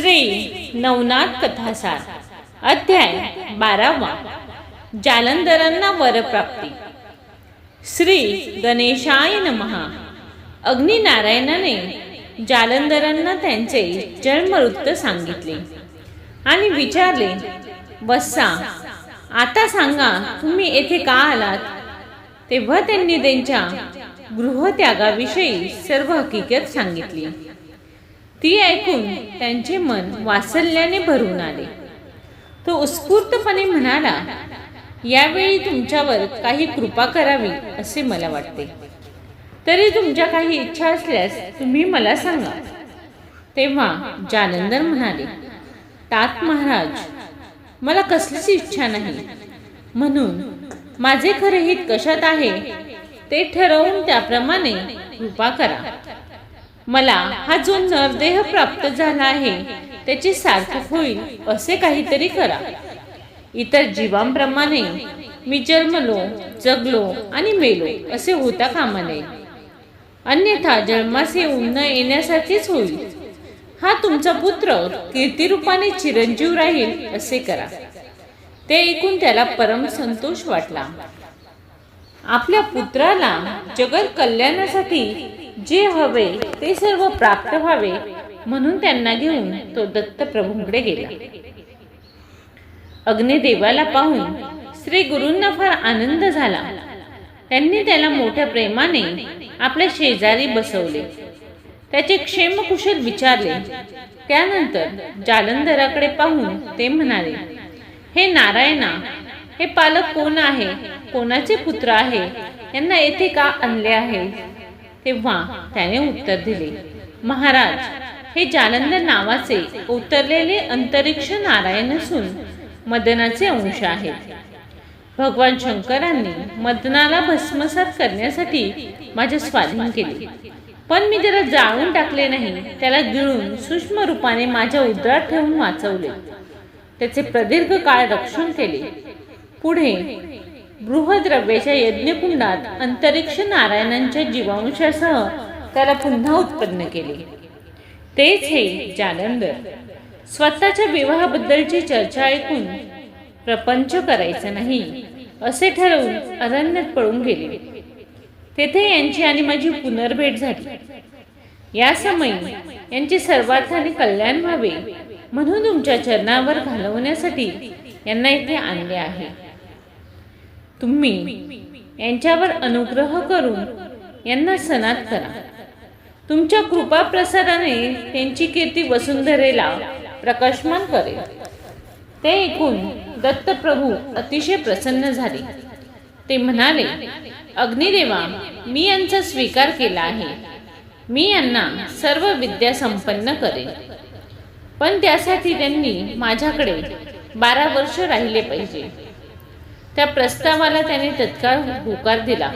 श्री नवनाथ कथासार अध्याय बारावा जालंधरांना वरप्राप्ती श्री गणेशाय नमहा अग्निनारायणाने जालंधरांना त्यांचे जन्मवृत्त सांगितले आणि विचारले बस्सा आता सांगा तुम्ही येथे का आलात? तेव्हा त्यांनी त्यांच्या गृहत्यागाविषयी सर्व हकीकत सांगितली. ती ऐकून त्यांचे मन वासल्याने भरून आले. तो उत्स्फूर्तपणे म्हणाला यावेळी तुमच्यावर काही कृपा करावी असे मला वाटते. तरी तुमच्या काही इच्छा असल्यास तुम्ही मला सांगा. तेव्हा जालंधर म्हणाले तात महाराज मला कसलीच इच्छा नाही. म्हणून माझे खरे हित कशात आहे ते ठरवून त्याप्रमाणे कृपा करा. मला हा जो नरदेह प्राप्त झाला आहे त्याचे सार्थक होईल असे काहीतरी करा. इतर जीवांप्रमाणे मी जन्मलो जगलो आणि मेलो असे होता कामा नये अन्यथा जन्मास येऊन न येण्यासारखेच होईल. हा तुमचा पुत्र कीर्तिरूपाने चिरंजीव राहील असे करा. ते ऐकून त्याला परम संतोष वाटला. आपल्या पुत्राला जगत कल्याणासाठी जे हवे ते सर्व प्राप्त व्हावे म्हणून त्यांना घेऊन तो दत्त प्रभूंकडे गेला. अग्निदेवाला पाहून श्री गुरूंना फार आनंद झाला. त्यांनी त्याला मोठ्या प्रेमाने आपल्या शेजारी बसवले. त्याचे क्षेमकुशल विचारले. त्यानंतर जालंधराकडे पाहून ते म्हणाले हे नारायणा हे पालक कोण आहे? कोणाचे पुत्र आहे? यांना येथे का आणले आहे? तेव्हा त्याने उत्तर दिले महाराज हे जालंधर नावाचे उतरलेले अंतरिक्ष नारायण असून मदनाचे अंश आहेत. भगवान शंकरांनी मदनाला भस्मसात करण्यासाठी माझे स्वाधीन केले. पण मी त्याला जाळून टाकले नाही त्याला गिळून सूक्ष्म रूपाने माझ्या उदरात ठेवून वाचवले. त्याचे प्रदीर्घ काळ रक्षण केले. पुढे बृहद्रव्याच्या यज्ञकुंडात अंतरिक्ष नारायणांच्या जीवांशासह त्याला पुन्हा उत्पन्न केले. तेच हे जालंधर. स्वतःच्या विवाहाबद्दलची चर्चा ऐकून प्रपंच करायचा नाही असे ठरवून अरण्यात पळून गेले. तेथे यांची आणि माझी पुनर्भेट झाली. या समयी यांचे सर्वार्थाने कल्याण व्हावे म्हणून तुमच्या चरणावर घालवण्यासाठी यांना इथे आणले आहे. तुम्ही यांच्यावर अनुग्रह करून यांना सनात करा. तुमच्या कृपा प्रसाराने त्यांची कीर्ती वसुंधरेला प्रकाशमान करेल. ते ऐकून दत्तप्रभू अतिशय प्रसन्न झाले. ते म्हणाले अग्निदेवा मी यांचा स्वीकार केला आहे. मी यांना सर्व विद्या संपन्न करेन. पण त्यासाठी त्यांनी माझ्याकडे बारा वर्ष राहिले पाहिजे. त्या प्रस्तावाला त्याने तत्काळ होकार दिला.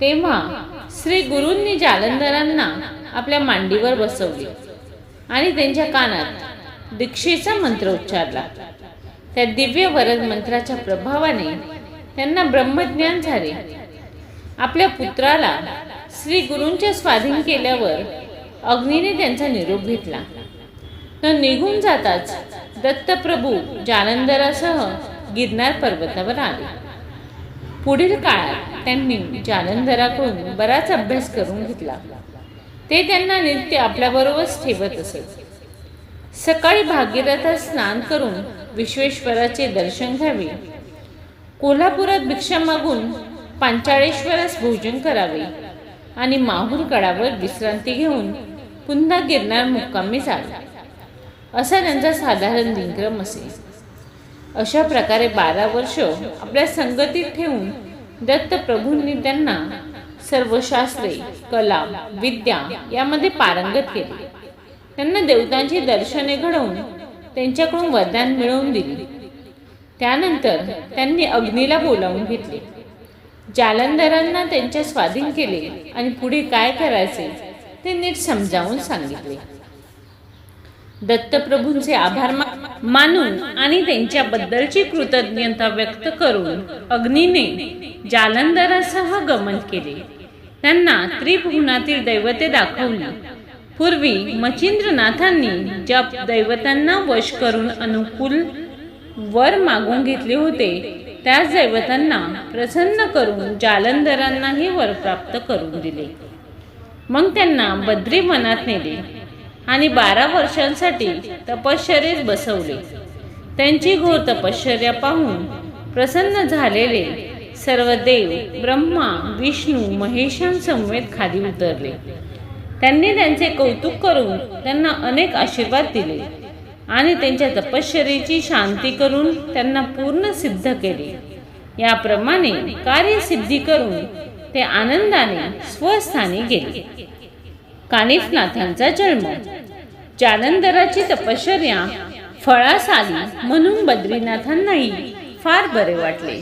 तेव्हा श्री गुरूंनी जालंधरांना आपल्या मांडीवर बसवले आणि त्यांच्या कानात दीक्षेचा मंत्र उच्चारला. त्या दिव्य वरद मंत्राच्या प्रभावाने त्यांना ब्रह्मज्ञान झाले. आपल्या पुत्राला श्री गुरूंच्या स्वाधीन केल्यावर अग्नीने त्यांचा निरोप घेतला. तर निघून जाताच दत्तप्रभू जालंधरासह गिरनार पर्वतावर आले. पुढील काळात त्यांनी जालंधराकडून बराच अभ्यास करून घेतला. ते त्यांना नित्य आपल्याबरोबरच ठेवत असत सकाळी भागीरथात स्नान करून विश्वेश्वराचे दर्शन घ्यावे. कोल्हापुरात भिक्षा मागून पांचाळेश्वरास भोजन करावे आणि माहूर गडावर विश्रांती घेऊन पुन्हा गिरनार मुक्कामी जावे. असा त्यांचा साधारण दिनक्रम असे. अशा प्रकारे बारा वर्ष आपल्या संगतीत ठेवून दत्तप्रभूंनी त्यांना सर्व शास्त्रे कला विद्या यामध्ये पारंगत केले. त्यांना देवतांची दर्शने घडवून त्यांच्याकडून वरदान मिळवून दिली. त्यानंतर त्यांनी अग्नीला बोलावून घेतले. जालंधरांना त्यांच्या स्वाधीन केले आणि पुढे काय करायचे ते नीट समजावून सांगितले. दत्तप्रभूंचे आभार मानून आणि त्यांच्याबद्दलची कृतज्ञता व्यक्त करून अग्नीने जालंधरासह गमन केले. त्यांना त्रिभुवनातील दैवते दाखवली. पूर्वी मच्छिंद्रनाथांनी ज्या दैवतांना वश करून अनुकूल वर मागून घेतले होते. त्याच दैवतांना प्रसन्न करून जालंधरांनाही वर प्राप्त करून दिले. मग त्यांना बद्री वनात नेले. आणि बारा वर्षांसाठी तपश्चर्येत बसवले. त्यांची घोर तपश्चर्या पाहून प्रसन्न झालेले सर्व देव ब्रह्मा विष्णू महेशांसमवेत खाली उतरले. त्यांनी त्यांचे कौतुक करून त्यांना अनेक आशीर्वाद दिले आणि त्यांच्या तपश्चर्येची शांती करून त्यांना पूर्ण सिद्ध केले. याप्रमाणे कार्यसिद्धी करून ते आनंदाने स्वस्थानी गेले. कानिफनाथांचा जन्म. जालंधराची तपश्चर्या फळास आली म्हणून बद्रीनाथांनाही फार बरे वाटले.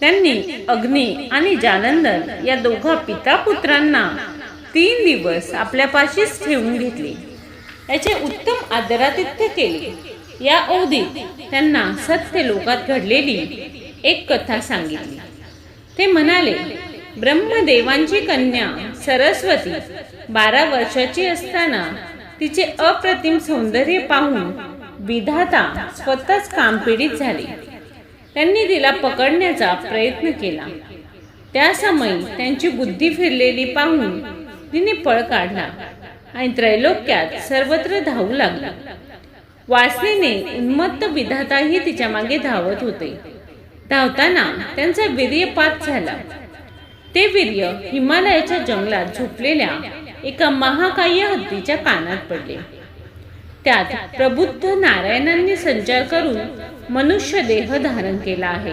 त्यांनी अग्नी आणि जालंधर या दोघा पिता पुत्रांना तीन दिवस आपल्यापाशीच ठेवून घेतले. याचे उत्तम आदरातिथ्य केले. या अवधीत त्यांना सत्य लोकात घडलेली एक कथा सांगितली. ते म्हणाले ब्रह्मदेवांची कन्या सरस्वती बारा वर्षाची असताना तिचे अप्रतिम सौंदर्य पाहून विधाता स्वतःच कामपीडित झाली. त्यांनी तिला पकडण्याचा प्रयत्न केला. त्या समयी त्यांची बुद्धी फिरलेली पाहून तिने पळ काढला आणि त्रैलोक्यात सर्वत्र धावू लागला. वासनेने उन्मत्त विधाताही तिच्यामागे धावत होते. धावताना त्यांचा वीर्यपात झाला. ते वीर्य हिमालयाच्या जंगलात झोपलेल्या एका महाकाय हत्तीच्या कानात पडले. त्यात प्रबुद्ध नारायणांनी संचार करून मनुष्य देह धारण केला आहे.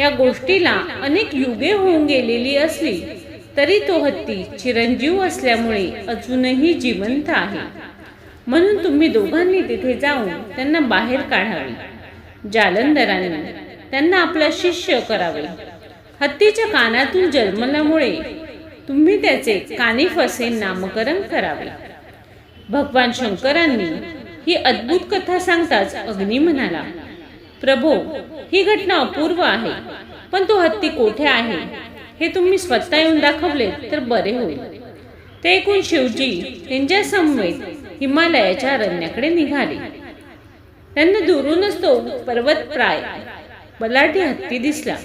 या गोष्टीला अनेक युगे होऊन गेलेली असली तरी तो हत्ती चिरंजीव असल्यामुळे अजूनही जिवंत आहे. म्हणून तुम्ही दोघांनी तिथे जाऊन त्यांना बाहेर काढावे. जालंधरांनी त्यांना आपला शिष्य करावे. हत्तीच्या कानातून जन्मल्यामुळे तुम्ही त्याचे कानिफ असे नामकरण करावे. भगवान शंकरांनी ही अद्भुत कथा सांगताच अग्नी म्हणाला प्रभो ही घटना अपूर्व आहे पण तो हत्ती कोठे आहे? हे तुम्ही स्वतः येऊन दाखवले तर बरे होईल. ते ऐकून शिवजी त्यांच्या समवेत हिमालयाच्या अरण्याकडे निघाले. त्यांना दुरूनच तो पर्वत प्राय बलाढ्य हत्ती दिसला.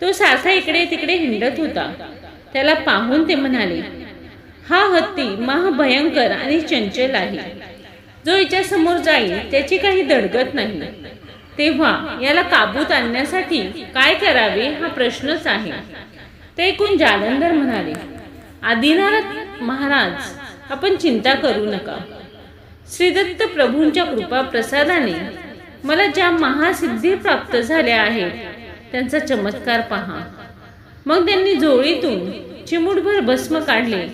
तो सारखा इकडे तिकडे हिंडत होता. त्याला पाहून ते म्हणाले हा हत्ती महाभयंकर आणि चंचल आहे. जो याच्या समोर जाईल त्याची काही दडगत नाही. तेव्हा याला काबूत आणण्यासाठी काय करावे हा प्रश्नच आहे. ते ऐकून जालंधर म्हणाले आदिनाथ महाराज आपण चिंता करू नका. श्रीदत्त प्रभूंच्या कृपा प्रसादाने मला ज्या महासिद्धी प्राप्त झाल्या आहेत त्यांचा चमत्कार पहा. मग त्यांनी जोळीतून चिमुटभर भस्म काढले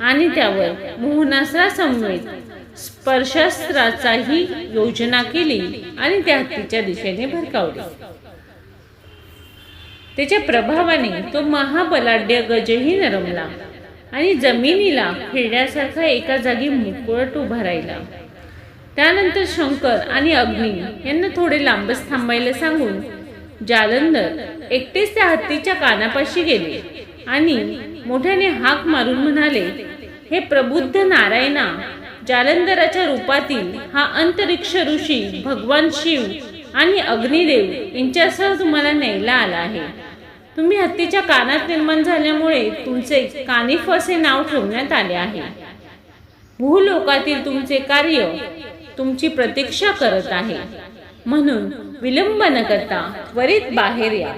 आणि त्यावर मोहनासरासमवेत स्पर्शास्त्राचाही योजना केली आणि त्या हत्तीच्या दिशेने भरकावले. त्याच्या प्रभावाने तो महाबलाढ्य गजही नरमला आणि जमिनीला खेळण्यासारखा एका जागी मुकुळट उभा राहिला. त्यानंतर शंकर आणि अग्नी यांना थोडे लांबच थांबायला सांगून जालंधर एकटेच त्या हत्तीच्या कानापाशी गेले आणि मोठ्याने हाक मारून म्हणाले हे प्रबुद्ध नारायणा जालंधराच्या रूपातील हा अंतरिक्ष ऋषी भगवान शिव आणि अग्निदेव यांच्यासह तुम्हाला न्यायला आला आहे. तुम्ही हत्तीच्या कानात निर्माण झाल्यामुळे तुमचे कानिफ असे नाव ठेवण्यात आले आहे. भूलोकातील तुमचे कार्य तुमची प्रतीक्षा करत आहे. म्हणून विलंब न करता त्वरित बाहेर या.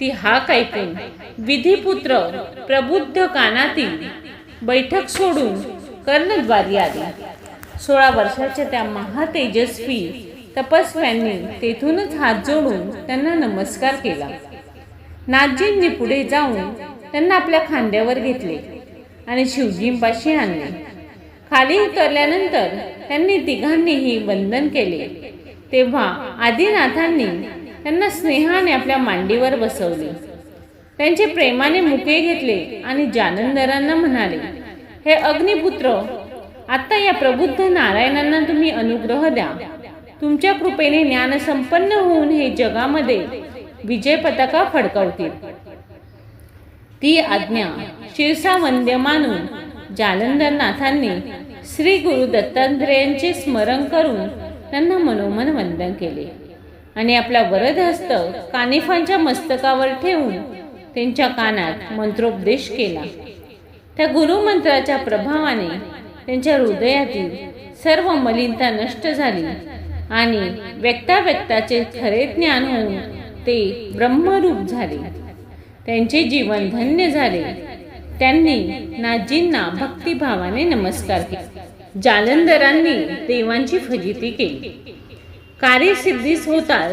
ती हाक ऐकून विधीपुत्र प्रबुद्ध कानातील बैठक सोडून कर्णद्वारी आली. सोळा वर्षाच्या त्या महातेजस्वी तपस्व्यांनी तेथूनच हात जोडून त्यांना नमस्कार केला. नाथजींनी पुढे जाऊन त्यांना आपल्या खांद्यावर घेतले आणि शिवजींपाशी आणले. खाली उतरल्यानंतर त्यांनी तिघांनीही वंदन केले. तेव्हा आदिनाथांनी त्यांना स्नेहाने आपल्या मांडीवर बसवले. त्यांचे प्रेमाने मुके घेतले आणि जानंदरांना म्हणाले हे अग्निपुत्र आता या प्रबुद्ध नारायणांना तुम्ही अनुग्रह द्या. तुमच्या कृपेने ज्ञान संपन्न होऊन हे जगामध्ये विजय पताका फडकवतील. ती आज्ञा शिरसा वंद्य मानून जालंधरनाथांनी श्री गुरु दत्तात्रेयांचे स्मरण करून त्यांना मनोमन वंदन केले. आणि आपला वरद हस्त कानिफांच्या मस्तकावर ठेवून त्यांच्या कानात मंत्रोपदेश केला. त्या गुरुमंत्राच्या प्रभावाने त्यांच्या हृदयातील सर्व मलिनता नष्ट झाली आणि व्यक्ता व्यक्ताचे खरे ज्ञान होऊन ते ब्रह्मरूप झाले. त्यांचे जीवन धन्य झाले. त्यांनी नाजींना भक्तिभावाने नमस्कार केला. जालंधरांनी देवांची फजिती केली. कार्यसिद्धीस होताच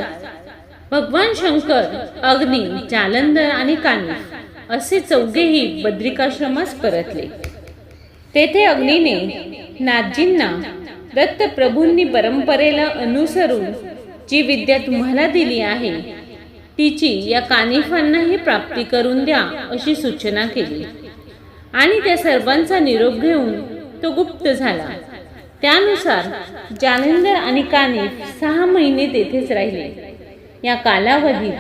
भगवान शंकर अग्नी जालंधर आणि कानिफ असे चौघेही बद्रिकाश्रमास परतले. तेथे अग्नीने नाथजींना दत्तप्रभूंनी परंपरेला अनुसरून जी विद्या तुम्हाला दिली आहे तिची या कानिफांनाही प्राप्ती करून द्या अशी सूचना केली. आणि त्या सर्वांचा निरोप घेऊन तो गुप्त झाला. त्यानुसार जालंधर आणि कानिफ सहा महिने तेथेच राहिले. या कालावधीत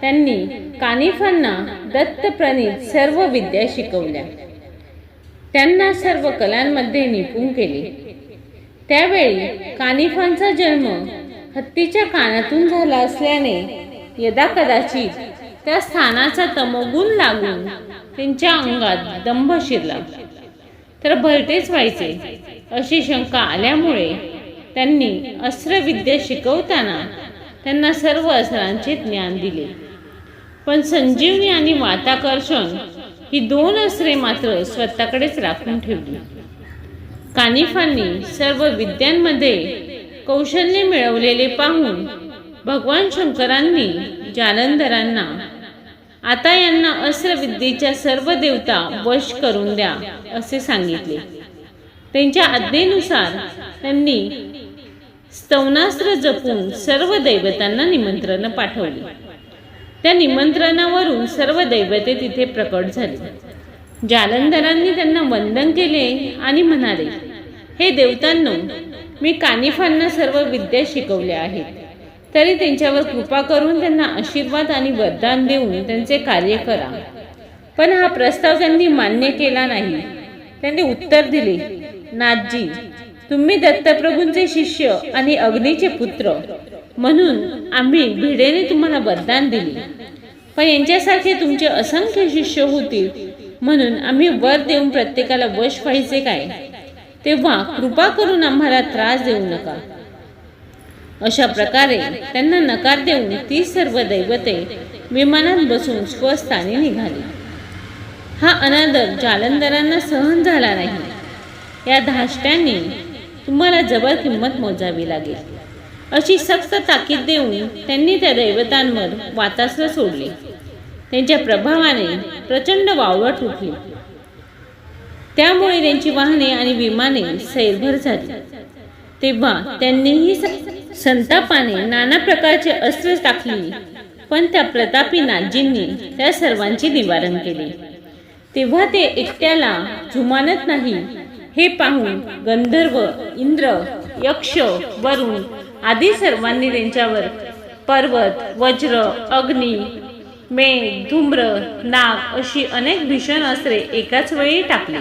त्यांनी कानिफांना दत्तप्रणित सर्व विद्या शिकवल्या. त्यांना सर्व कलांमध्ये निपुण केले. त्यावेळी कानिफांचा जन्म हत्तीच्या कानातून झाला असल्याने यदा कदाचित त्या स्थानाचा तमोगुण लागून त्यांच्या अंगात दंभ शिरला. तर भलतेच व्हायचे. अशी शंका आल्यामुळे त्यांनी अस्त्रविद्या शिकवताना त्यांना सर्व अस्त्रांचे ज्ञान दिले. पण संजीवनी आणि वाताकर्षण ही दोन अस्त्रे मात्र स्वतःकडेच राखून ठेवली. कानिफांनी सर्व विद्यांमध्ये कौशल्य मिळवलेले पाहून भगवान शंकरांनी जालंधरांना आता यांना अस्त्रविद्येच्या सर्व देवता वश करून द्या असे सांगितले. त्यांच्या आज्ञेनुसार त्यांनी स्तवनास्त्र जपून सर्व दैवतांना निमंत्रण पाठवले. त्या निमंत्रणावरून सर्व दैवते तिथे प्रकट झाली. जालंधरांनी त्यांना वंदन केले आणि म्हणाले हे देवतांनो मी कानिफांना सर्व विद्या शिकवल्या आहेत. तरी त्यांच्यावर कृपा करून त्यांना आशीर्वाद आणि वरदान देऊन त्यांचे कार्य करा. पण हा प्रस्ताव त्यांनी मान्य केला नाही. त्यांनी उत्तर दिले नाथजी तुम्ही दत्तप्रभूंचे शिष्य आणि अग्नीचे पुत्र. म्हणून आम्ही भिडेने तुम्हाला वरदान दिले. पण यांच्यासारखे तुमचे असंख्य शिष्य होतील. म्हणून आम्ही वर देऊन प्रत्येकाला वश व्हायचे काय? तेव्हा कृपा करून आम्हाला त्रास देऊ नका. अशा प्रकारे त्यांना नकार देऊन ती सर्व दैवते विमानात बसून स्वस्थानी निघाली. हा अनादर जालंधरांना सहन झाला नाही. या धाष्ट्यांनी तुम्हाला जबर किंमत मोजावी लागेल. अशी सक्त ताकीद देऊन त्यांनी त्या दैवतांवर वातास्त्र सोडले. त्यांच्या प्रभावाने प्रचंड वावळ उठली त्यामुळे त्यांची वाहने आणि विमाने सैरभर झाली. तेव्हा त्यांनीही स- संतापाने नाना प्रकारचे अस्त्र टाकली पण त्या प्रतापी नाजींनी त्या सर्वांचे निवारण केले. तेव्हा ते एकट्याला जुमानत नाही हे पाहून गंधर्व इंद्र यक्ष वरुण आदी सर्वांनी त्यांच्यावर पर्वत वज्र अग्नी मेघ धूम्र नाग अशी अनेक भीषण अस्त्रे एकाच वेळी टाकली.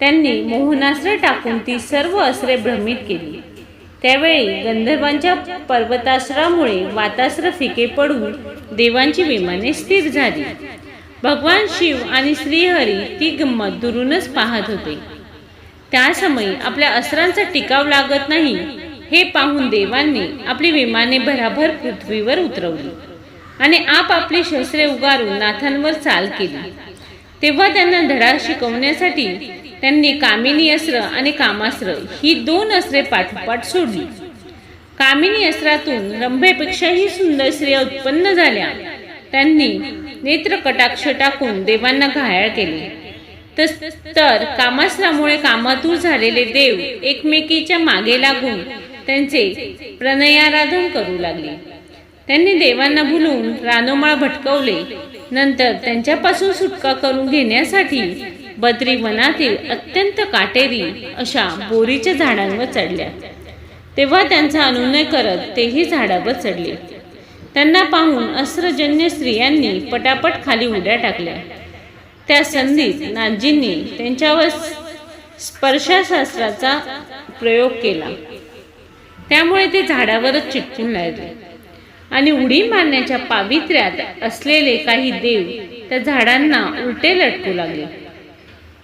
त्यांनी मोहनास्त्र टाकून ती सर्व अस्त्रे भ्रमित केली. त्यावेळी गंधर्वांच्या पर्वतास्त्रामुळे वातास्त्र फिके पडून देवांची विमाने स्थिर झाली. भगवान शिव आणि श्रीहरी ती गंमत दुरूनच पाहत होते. त्या समयी आपल्या अस्त्रांचा टिकाव लागत नाही हे पाहून देवांनी आपली विमाने भराभर पृथ्वीवर उतरवली आणि आप आपली शस्त्रे उगारून नाथांवर चाल केली. तेव्हा त्यांना धडा शिकवण्यासाठी त्यांनी कामिनी अस्त्र आणि कामास्त्र ही दोन अस्त्रे पाठोपाठ सोडली. कामिनी अस्त्रातून रंभेपेक्षाही सुंदर स्त्रिया उत्पन्न झाल्या. त्यांनी नेत्र कटाक्ष टाकून देवांना घायाळ केले. तस- तर कामास्त्रामुळे कामातूर झालेले देव एकमेकीच्या मागे लागून त्यांचे प्रणयाराधन करू लागले. त्यांनी देवांना भुलून रानोमाळ भटकवले. नंतर त्यांच्यापासून सुटका करून घेण्यासाठी बद्री वनातील अत्यंत काटेरी अशा बोरीच्या झाडांवर चढल्या. तेव्हा त्यांचा अनुनय करत तेही झाडावर चढले. त्यांना पाहून अस्त्रजन्य स्त्रियांनी पटापट खाली उड्या टाकल्या. त्या संधीत नाथजींनी त्यांच्यावर स्पर्शाशास्त्राचा प्रयोग केला. त्यामुळे ते झाडावरच चिटकून लागले आणि उडी मारण्याच्या पावित्र्यात असलेले काही देव त्या झाडांना उलटे लटकू लागले.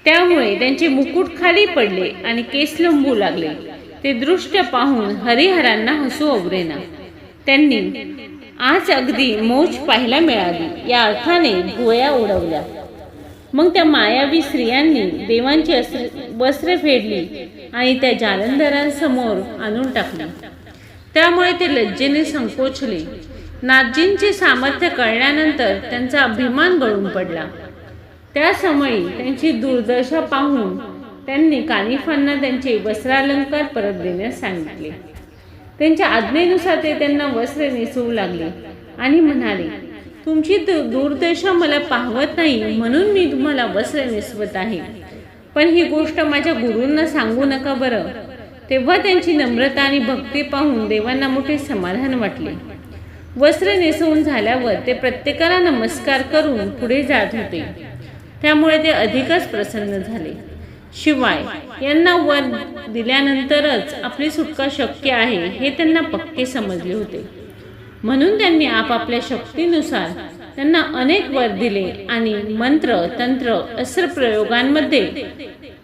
त्यामुळे त्यांचे मुकुट खाली पडले आणि केस लंबू लागले. ते दृष्ट पाहून हरिहरांना हसू अवरेना. त्यांनी आज अगदी मोज पाहायला मिळाली. या अर्थाने भुवया उडवल्या. मग त्या मायावी स्त्रियांनी देवांची वस्त्रे फेडली आणि त्या जालंधरांसमोर आणून टाकली. त्यामुळे ते लज्जेने संकोचले. नाथजींचे सामर्थ्य कळल्यानंतर त्यांचा अभिमान गळून पडला. त्या समयी त्यांची दुर्दशा पाहून त्यांनी कानिफांना त्यांचे वस्त्रालंकार परत देण्यास सांगितले. त्यांच्या आज्ञेनुसार ते त्यांना वस्त्रे नेसवू लागले आणि म्हणाले तुमची दु- दुर्दशा मला पाहवत नाही म्हणून मी तुम्हाला वस्त्र नेसवत आहे. पण ही गोष्ट माझ्या गुरूंना सांगू नका बरं. तेव्हा त्यांची नम्रता आणि भक्ती पाहून देवांना मोठे समाधान वाटले. वस्त्र नेसवून झाल्यावर ते प्रत्येकाला नमस्कार करून पुढे जात होते. त्यामुळे ते अधिकच प्रसन्न झाले. शिवाय यांना वर दिल्यानंतरच आपली सुटका शक्य आहे हे त्यांना पक्के समजले होते. म्हणून त्यांनी आपापल्या शक्तीनुसार त्यांना अनेक वर दिले आणि मंत्र तंत्र अस्त्र प्रयोगांमध्ये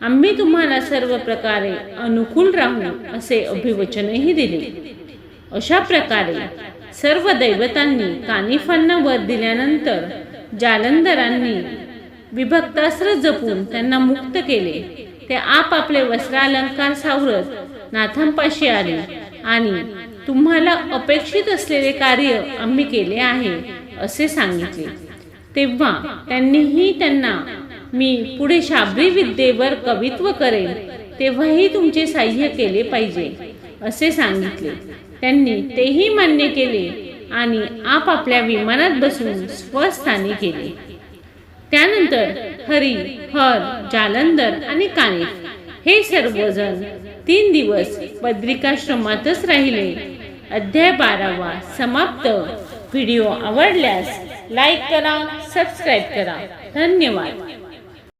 आम्ही तुम्हाला सर्व प्रकारे अनुकूल राहू असे अभिवचनही दिले. अशा प्रकारे सर्व दैवतांनी कानिफांना वर दिल्यानंतर जालंधरांनी विभक्तास्त्र जपून त्यांना मुक्त केले. ते आपापले वस्त्रालंकार सावरत नाथांपाशी आले आणि तुम्हाला अपेक्षित असलेले कार्य आम्ही केले आहे असे सांगितले. तेव्हा त्यांनीही त्यांना मी पुढे शाब्री विद्येवर कवित्व करेन तेव्हाही तुमचे साह्य केले पाहिजे असे सांगितले. त्यांनी तेही मान्य केले आणि आपापल्या विमानात बसून स्वस्थानी केले. त्यानंतर हरी हर जालंधर आणि कानिफ हे सर्वजण तीन दिवस बद्रिकाश्रमातच राहिले. अध्याय बारावा समाप्त. व्हिडिओ आवडल्यास लाईक करा सबस्क्राईब करा. धन्यवाद.